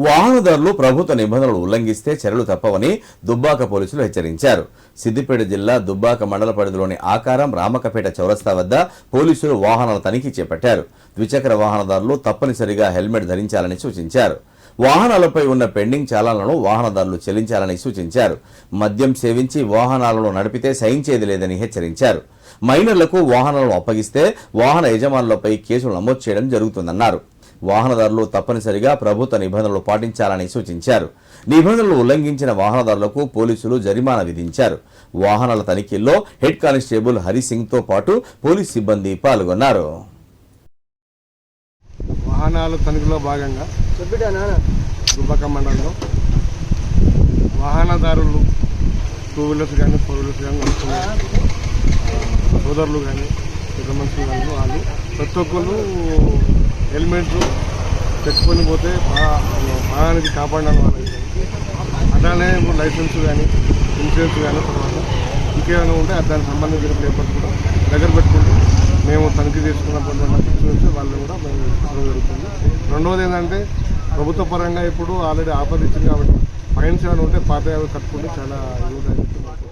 వాహనదారులు ప్రభుత్వ నిబంధనలు ఉల్లంఘిస్తే చర్యలు తప్పవని దుబ్బాక పోలీసులు హెచ్చరించారు. సిద్దిపేట జిల్లా దుబ్బాక మండల పరిధిలోని ఆకారం రామకపేట చౌరస్తా వద్ద పోలీసులు వాహనాల తనిఖీ చేపట్టారు. ద్విచక్ర వాహనదారులు తప్పనిసరిగా హెల్మెట్ ధరించాలని సూచించారు. వాహనాలపై ఉన్న పెండింగ్ చాలాలను వాహనదారులు చెల్లించాలని సూచించారు. మద్యం సేవించి వాహనాలను నడిపితే సహించేది లేదని హెచ్చరించారు. మైనర్లకు వాహనాలను అప్పగిస్తే వాహన యజమానులపై కేసులు నమోదు చేయడం జరుగుతుందన్నారు. వాహనదారులు తప్పనిసరిగా ప్రభుత్వ నిబంధనలు పాటించాలని సూచించారు. నిబంధనలు ఉల్లంఘించిన వాహనదారులకు పోలీసులు జరిమానా విధించారు. వాహనాల తనిఖీల్లో హెడ్ కానిస్టేబుల్ హరిసింగ్తో పాటు పోలీస్ సిబ్బంది పాల్గొన్నారు. వాహనాల తనిఖీలో భాగంగా దుబ్బక మండలంలో వాహనదారులు టూ వీలర్స్ కానీ ఫోర్ వీలర్స్ కానీ నడుస్తున్న ఆ, సోదరులు కానీ పెద్ద మనుషులు కానీ వాళ్ళు ప్రతి ఒక్కరు హెల్మెట్లు తెచ్చుకొని పోతే బా- ప్రాణానికి కాపాడడం వాళ్ళకి అట్లానే ఇప్పుడు లైసెన్స్ కానీ ఇన్సూరెన్స్ కానీ తర్వాత ఇంకేమైనా ఉంటే దానికి సంబంధించిన పేపర్స్ కూడా దగ్గర పెట్టుకుంటూ మేము తనిఖీ చేసుకున్నప్పుడు ఇన్సూరెన్స్ వాళ్ళు కూడా మేము ఇవ్వడం జరుగుతుంది. రెండవది ఏంటంటే ప్రభుత్వ పరంగా ఇప్పుడు ఆల్రెడీ ఆఫర్ ఇచ్చింది కాబట్టి ఫైన్స్ ఏమైనా ఉంటే పాత కట్టుకుంటే చాలా యూజ్ అవుతుంది.